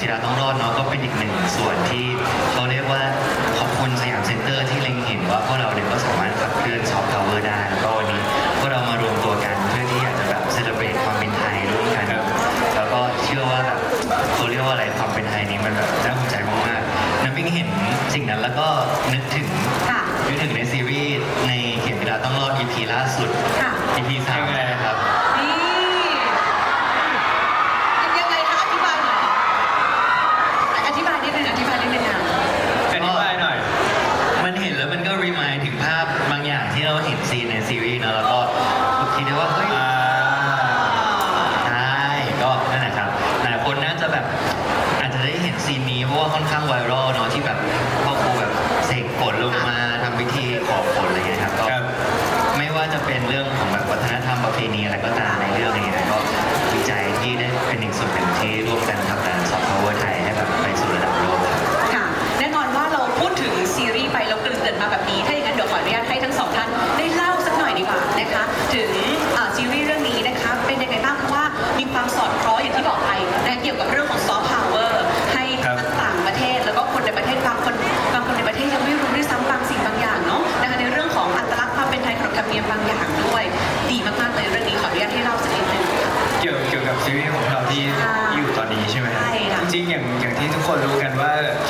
กีฬาต้องรอดเนาะก็เป็นอีกหนึ่งส่วนที่เขาเรียกว่า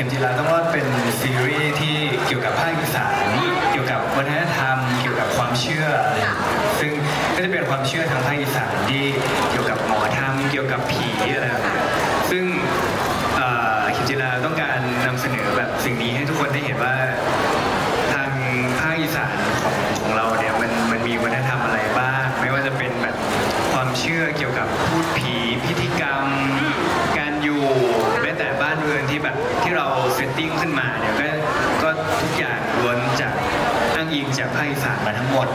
ข็มจิราต้องรอดเป็นซีรีส์ที่เกี่ยวกับภาคอีสานเกี่ยวกับวัฒนธรรม เกี่ยวกับความเชื่อซึ่งก็จะเป็นความเชื่อทางภาคอีสานที่เกี่ยวกับหมอธรรมเกี่ยวกับผีอะไร เดี๋ยก็ก็ทุกอย่างล้วนจากตั้งอิงจากภาคอีสานมาทั้งหมด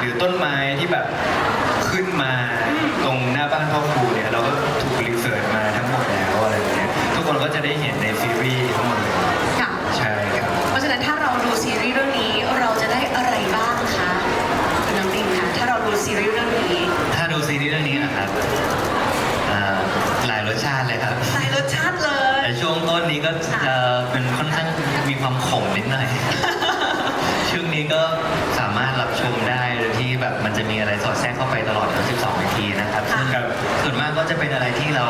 หรือต้นไม้ที่แบบขึ้นมาตรงหน้าบ้านครอบครูเนี่ยเราก็ถูกรีเสิร์ชมาทั้งหมดแล้วอะไรแบบเนี้ยทุกคนก็จะได้เห็นในซีรีส์ทั้งหมดเลยี้ก็จะเป็นค่อนข้างมีความขมนิดหน่อย ช่วงนี้ก็สามารถรับชมได้โดยที่แบบมันจะมีอะไรสอดแทรกเข้าไปตลอดทั้ง12นาทีนะครับซึ่งส่วนมากก็จะเป็นอะไรที่เรา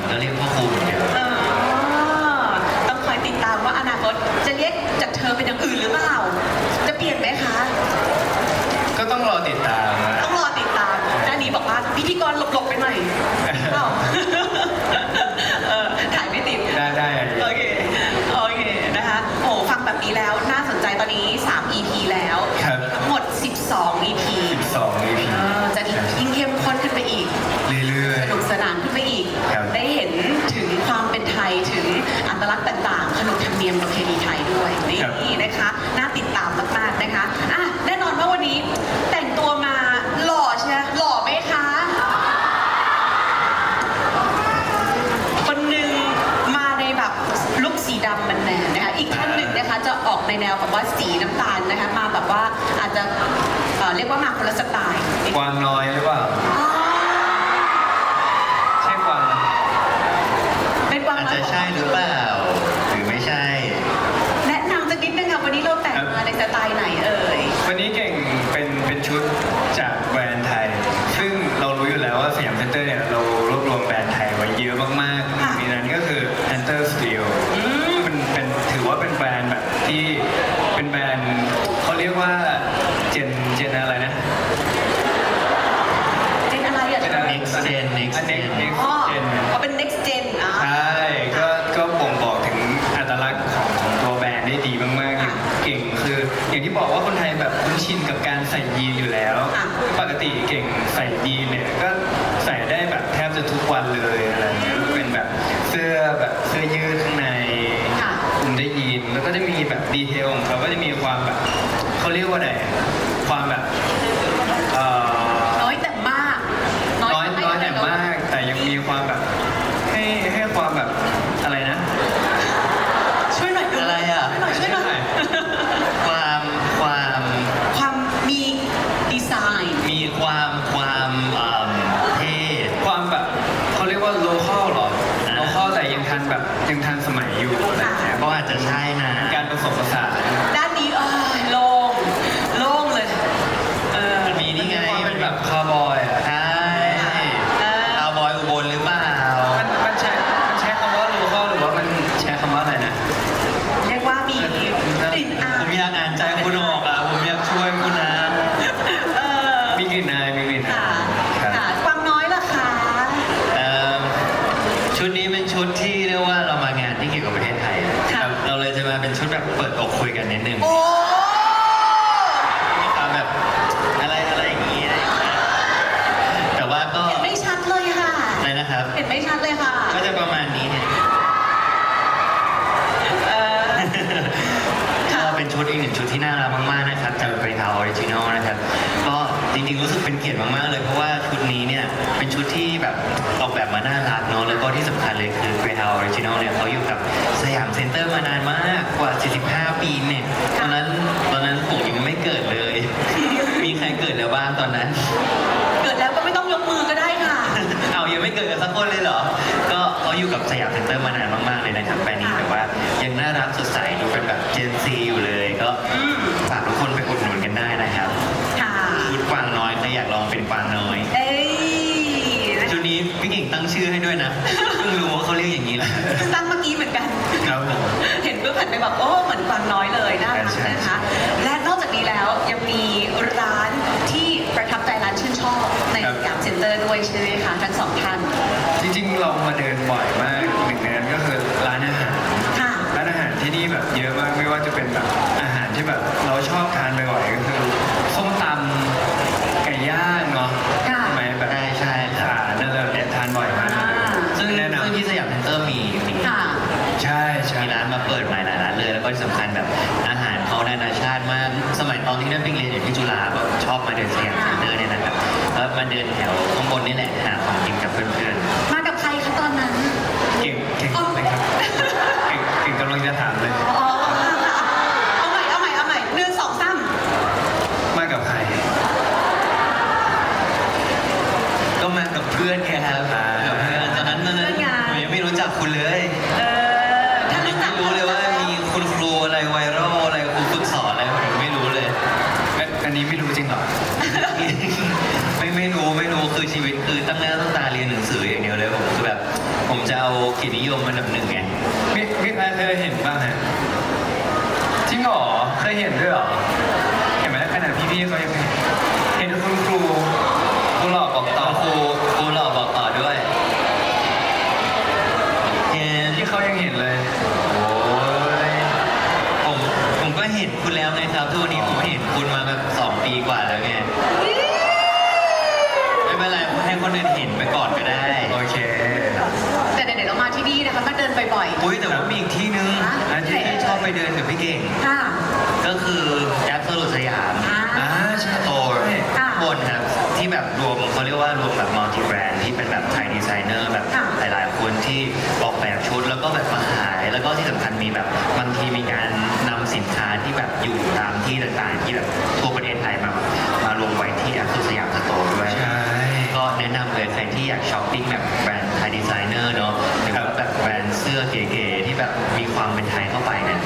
มันก็เรียกพ่อครูเออต้องคอยติดตามว่าอนาคตจะเรียกจากเธอเป็นอย่างอื่นหรือเปล่า จะเปลี่ยนไหมคะ ก็ต้องรอติดตามต้องรอติดตามด้านนี้บอกว่าพิธีกรหลบๆไปหน่อยเปล่า รมเนียมประเพณีไทยด้วยครับ นี่นะคะน่าติดตามมากๆนะคะอะแน่นอนว่าวันนี้แต่งตัวมาหล่อใช่ไหมหล่อไหมคะคนหนึ่งมาในแบบลุคสีดำมันแมนๆนะคะอีกท่านหนึ่งนะคะจะออกในแนวแบบว่าสีน้ำตาลนะคะมาแบบว่าอาจจะเอ่อเรียกว่ามาคนละสไตล์ กวางน้อยหรือเปล่า อ๋อ ใช่กวาง เป็นความ อาจ รัก จะ ของ ใช่หรือเปล่า หรือไม่ใช่ แนะนำสักนิดนึงค่ะวันนี้เราแต่งมาในสไตล์ไหนเอ่ย วันนี้เก่งเป็นเป็นชุดจากแบรนด์ไทย ซึ่งเรารู้อยู่แล้วว่าสยามเซ็นเตอร์เนี่ยเรารวบรวมแบรนด์ไทยไว้เยอะมากๆหนึ่งในนั้นก็คือ Hunter Studio มันเป็นถือว่าเป็นแบรนด์แบบที่เป็นแบรนด์เขาเรียกว่าเจนเจนอะไรนะ เจนอะไรอะ เจนอะไร Next Gen Next อัน Next Gen Next อ๋อ Gen เขาเป็น next gen อะ ใช่ก็ก็บ่งบอกถึงอัตลักษณ์ของของตัวแบรนด์ได้ดีมากๆอย่างเก่งคือ อย่างที่บอกว่าคนไทยแบบคุ้น ชินกับการใส่ยีนอยู่แล้วอะ ปกติเก่งใส่ยีนเนี่ยก็ใส่ได้แบบแทบจะทุกวันเลยอะไรเงี้ยเป็นแบบเสื้อแบบเสื้อยืดข้างใน ค่ะคลุมได้ยีนแล้วก็จะมีแบบดีเทลของเขาก็จะมีความแบบเขาเรียกว่าอะไรความแบบเอ่อน้อยแต่มากน้อยน้อยแต่มาก แต่ยังมีความแบบ ให้ให้ความแบบอะไรนะ ช่วยหน่อยดูอะไรอะช่วยหน่อยช่วยหน่อย ความความ ความมีดีไซน์ มีความความเอิ่มเท่ ความแบบเขาเรียกว่า local หรอ อ่า local แต่ยังทันแบบยังทันสมัยอยู่อะไรอย่างเงี้ย ก็อาจจะใช่นะ การผสมผสาน ด้านนี้เอ้ยโล่งโล่งเลยเออ มันมีนี่ไง ความ มั เป็น น แบ แบบ บคาร์บอยอะ ใช่ เออ คาวบอยอุบลหรือเปล่า มันมันใช้มันใช้คำว่า local หรือว่ามันใช้คำว่าอะไรนะ เรียกว่ามีกลิ่นอา ผม ย อยากอ่านใจคุณออกอะ ผมอยากช่วยคุณนะ เออ มีกลิ่นอายมีกลิ่นอา ค่ะ ยครับ ค่ะความน้อยล่ะคะ เอิ่มชุดนี้เป็นชุดที่เรียกว่าเรามางานที่เกี่ยวกับประเทศไทยอะ ค่ะ เราเราเลยจะมาเป็นชุดแบบเปิดอกคุยกันนิดนึง โอ้ มีความแบบอะไรอะไรอย่างนี้อะไรอย่างเงี้ยแต่ว่าก็ เห็นไม่ชัดเลยค่ะ อะไรนะครับ เห็นไม่ชัดเลยค่ะ ก็จะประมาณนี้เนี่ย เออ ค่ะ ก็ เป็นชุดอีกหนึ่งชุดที่น่ารักมากๆนะครับจากเบรทาออริจินอลนะครับก็จริงๆรู้สึกเป็นเกียรติมากๆเลยเพราะว่าชุดนี้เนี่ยเป็นชุดที่แบบออกแบบมาน่ารักเนาะแล้วก็ที่สำคัญเลยคือเบรทาออริจินอลเนี่ยเขาอยู่กับสยามเซ็นเตอร์มานานมากกว่า 45 ปีเนี่ยตอนนั้นตอนนั้นผมยังไม่เกิดเลย มีใครเกิดแล้วบ้างตอนนั้น เกิดแล้วก็ไม่ต้องยกมือก็ได้ค่ะเอายังไม่เกิดกันสักคนเลยเหรอก็เขาอยู่กับสยามเซ็นเตอร์มานานมากๆเลยนะครับแบรนด์นี้แต่ว่ายังน่ารักสดใส พี่เก่งตั้งชื่อให้ด้วยนะเพิ่งรู้ว่าเขาเรียกอย่างนี้แหละตั้งเมื่อกี้เหมือนกัน ครับผม เห็นเพื่อหันไปแบบโอ้เหมือนกวางน้อยเลยน่ารักใช่ใช่ นะคะ และนอกจากนี้แล้วยังมีร้านที่ประทับใจร้านชื่นชอบในสยามเซ็นเตอร์ด้วยใช่ไหมคะทั้งสองท่าน จริงๆ เรามาเดิน ที่สำคัญแบบอาหารเขานานาชาติมาก สมัยตอนที่นั่นไปเรียนอยู่ที่จุฬาแบบชอบมาเดินสยามเซ็นเตอร์เนี่ยนะครับแล้วมาเดินแถวข้างบนนี่แหละหาของกินกับเพื่อนๆมากับใครคะตอนนั้นเก่งเก่งเลยครับเก่งเก่งกำลังจะถามเลย อ๋อเอาใหม่เอาใหม่เอาใหม่หนึ่งสองสามมากับใคร ก็มากับเพื่อนไงครับอ่ากับเพื่อนตอนนั้นตอนนั้นผมยังไม่รู้จักคุณเลย เออถ้า ยัง รู้จั ไม่ ก รู้เลยว่ามีคุณครูอะไรไวรัลอะไรครูฝึกสอนอะไรผมยังไม่รู้เลย เอ๊ะอันนี้ไม่รู้จริงเหรอ ไม่ไม่รู้ไม่รู้คือชีวิตคือตั้งหน้าตั้งตาเรียนหนังสืออย่างเดียวเลยผมคือแบบ ผมจะเอาเกียรตินิยมอันดับหนึ่งไง มิมิใครเคยเห็นบ้างฮะจริงเหรอเคยเห็นด้วยเหรอเห็นไหมขนาดพี่ๆเขายังไม่เห็นเห็นคุณครูครูหลอกบอกต่อ ครูครูหล่อบอกต่อด้วยเห็น ที่เขายังเห็นเลย โอ้ยผมผมก็เห็นคุณแล้วไงครับทุกวันนี้ผมเห็นคุณมาแบบสองปีกว่าแล้วไงไม่เป็นไรให้คนอื่นเห็นไปก่อนก็ได้ โอเค แต่เดี๋ยวเรามาที่นี่นะคะมาเดินบ่อยๆ อุ้ยแต่ว่ามีอีกที่นึง ฮะ อันที่ ไหน ไปเดินกับพี่เก่ง ค่ะ ก็คือแอปสรุปสยาม อ่า อ่าใช่ โตร์ ค่ะ บนครับที่แบบร วมเขาเรียกว่ารวมแบบมัลติแบรนด์ที่เป็นแบบไทยดีไซเนอร์แบบค่ะหลายๆคนที่ออกแบบชุดแล้วก็แบบมาขาย แล้วก็ที่สำคัญมีแบบบางทีมีการนำสินค้าที่แบบอยู่ตามที่ต่างๆ ที่แบบทั่วประเทศไทยมามารวมไว้ที่แอปสยามสโตร์ด้วยใช่ก็แนะนำเลยใครที่อยากช้อปปิ้งแบบแบรนด์ไทยดีไซเนอร์เนาะหรือว่าแบบแบรนด์เสื้อเก๋ๆที่แบบมีความเป็นไทยเข้าไปเนี่ย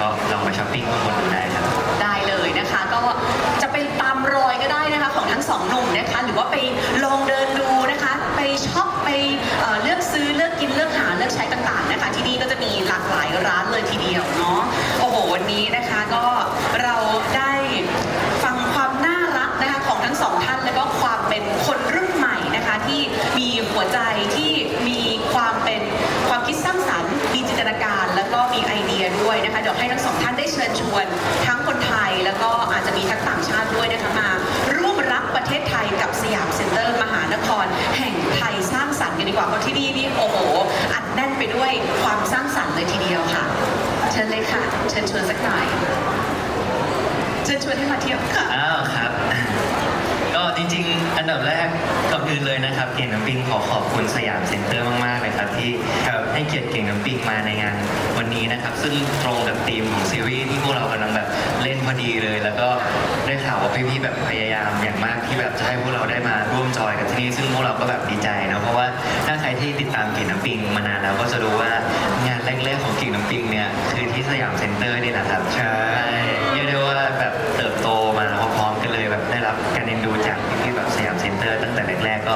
ก็ลองมาช้อปปิ้งข้างบนดูได้ครับได้เลยนะคะ ก็จะไปตามรอยก็ได้นะคะของทั้ง สองหนุ่มนะคะ หรือว่าไปลองเดินดู ดีกว่าเพราะที่นี่นี่โอ้โหอัดแน่นไปด้วยความสร้างสรรค์เลยทีเดียวค่ะ เชิญเลยค่ะ เชิญชวนสักหน่อย เชิญชวนให้มาเที่ยวค่ะ อ้าวครับ ริงๆ อันดับแรกก่อนอื่นเลยนะครับ เก่งน้ำปิงขอขอบคุณสยามเซ็นเตอร์มากๆเลยครับที่ครับให้เกียรติเก่งน้ำปิงมาในงานวันนี้นะครับ ซึ่งตรงกับธีมของซีรีส์ที่พวกเรากำลังแบบเล่นพอดีเลย แล้วก็ได้ข่าวว่าพี่ๆแบบพยายามอย่างมากที่แบบจะให้พวกเราได้มาร่วมจอยกับที่นี่ซึ่งพวกเราก็แบบดีใจนะเพราะว่าถ้าใครที่ติดตามเก่งน้ำปิงมานานแล้วก็จะรู้ว่างานแรกๆของเก่งน้ำปิงเนี่ยคือที่สยามเซ็นเตอร์นี่แหละครับใช่เรียกได้ว่าแบบ ตอร์ตั้งแต่แรกๆก็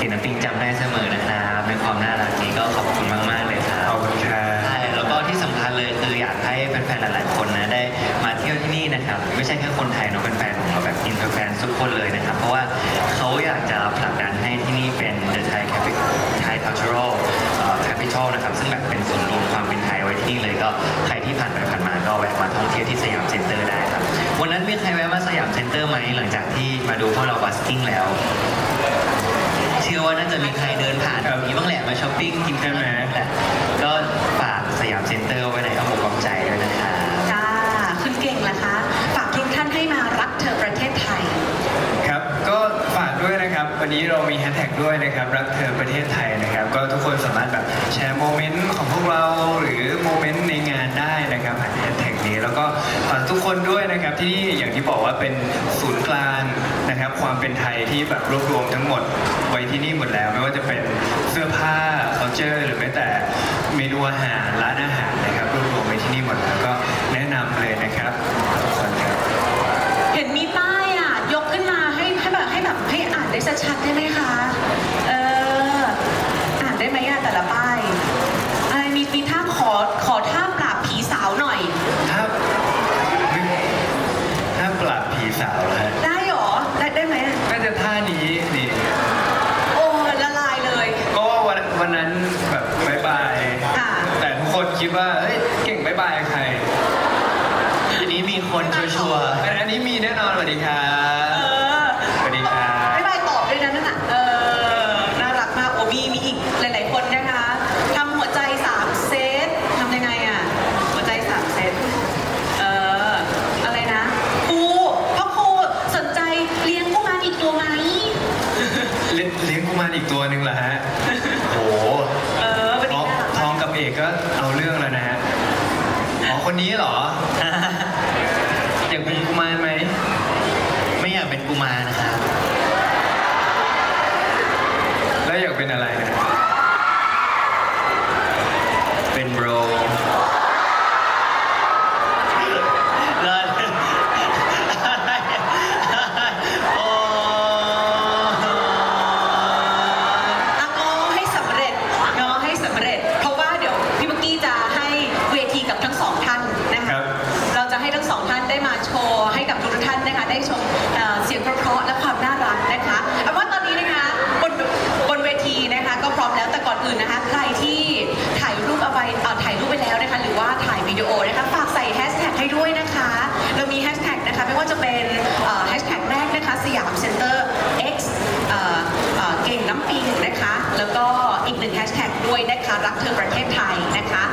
กินน้ำปิ้งจำได้เสมอนะครับในความน่ารักนี้ก็ขอบคุณมากๆเลยครัขอบบคุณครับ ใช่แล้วก็ที่สำคัญเลยคืออยากให้แฟนๆ หลายๆ คนนะได้มาเที่ยวที่นี่นะครับ ไม่ใช่แค่คนไทยเนาะแฟนๆของเราแบบอินเตอร์แฟนทุกคนเลยนะครับ เพราะว่าเขาอยากจะผลักดันให้ที่นี่เป็น The Thai Capital Thai Cultural เอ่อ Capital นะครับ ซึ่งแบบเป็นศูนย์รวมความเป็นไทยไว้ที่นี่เลยก็ใครที่ผ่านไปผ่านมาก็แวะมาท่องเที่ยวที่สยามเซ็นเตอร์ได้ครับวันนั้นมีใครแวะมาสยามเซ็นเตอร์ไหมหลังจากที่มาดูพวกเราบัสกิ้งแล้ว เชื่อว่าน่าจะมีใครเดินผ่านแบบนี้บ้างแหละมาช้อปปิ้งกินข้าวแหละก็ฝากสยามเซ็นเตอร์ไว้ในอ้อมอกอ้อมใจด้วยนะครับจ้าคุณเก่งล่ะคะ ฝากทุกท่านให้มารักเธอประเทศไทย ครับ ก็ฝากด้วยนะครับ วันนี้เรามีแฮชแท็กด้วยนะครับ รักเธอประเทศไทยนะครับ ก็ทุกคนสามารถแบบแชร์โมเมนต์ของพวกเราหรือโมเมนต์ในงาน คนด้วยนะครับที่นี่อย่างที่บอกว่าเป็นศูนย์กลางนะครับ ความเป็นไทยที่แบบรวบรวมทั้งหมดไว้ที่นี่หมดแล้ว ไม่ว่าจะเป็นเสื้อผ้า culture หรือแม้แต่เมนูอาหารร้านอาหารนะครับรวบรวมไว้ที่นี่หมดแล้วก็แนะนำเลยนะครับทุกคนครับเห็นมีป้ายอะ ยกขึ้นมาให้ให้แบบให้แบบให้อ่านได้ชัดๆได้ไหมคะ ว่าจะเป็นแฮชแท็กแรกนะคะสยามเซ็นเตอร์ X เก่งน้ำปิงนะคะ แล้วก็อีกหนึ่งแฮชแท็กด้วยนะคะรักเธอประเทศไทยนะคะ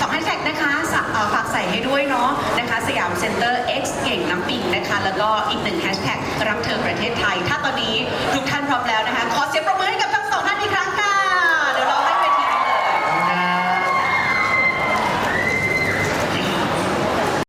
สองแฮชแท็กนะคะฝากใส่ให้ด้วยเนาะนะคะสยามเซ็นเตอร์ X เก่งน้ำปิงนะคะแล้วก็อีกหนึ่งแฮชแท็กรักเธอประเทศไทย ถ้าตอนนี้ทุกท่านพร้อมแล้วนะคะ ขอเสียงปรบทั้งสองท่านอีกครั้งค่ะ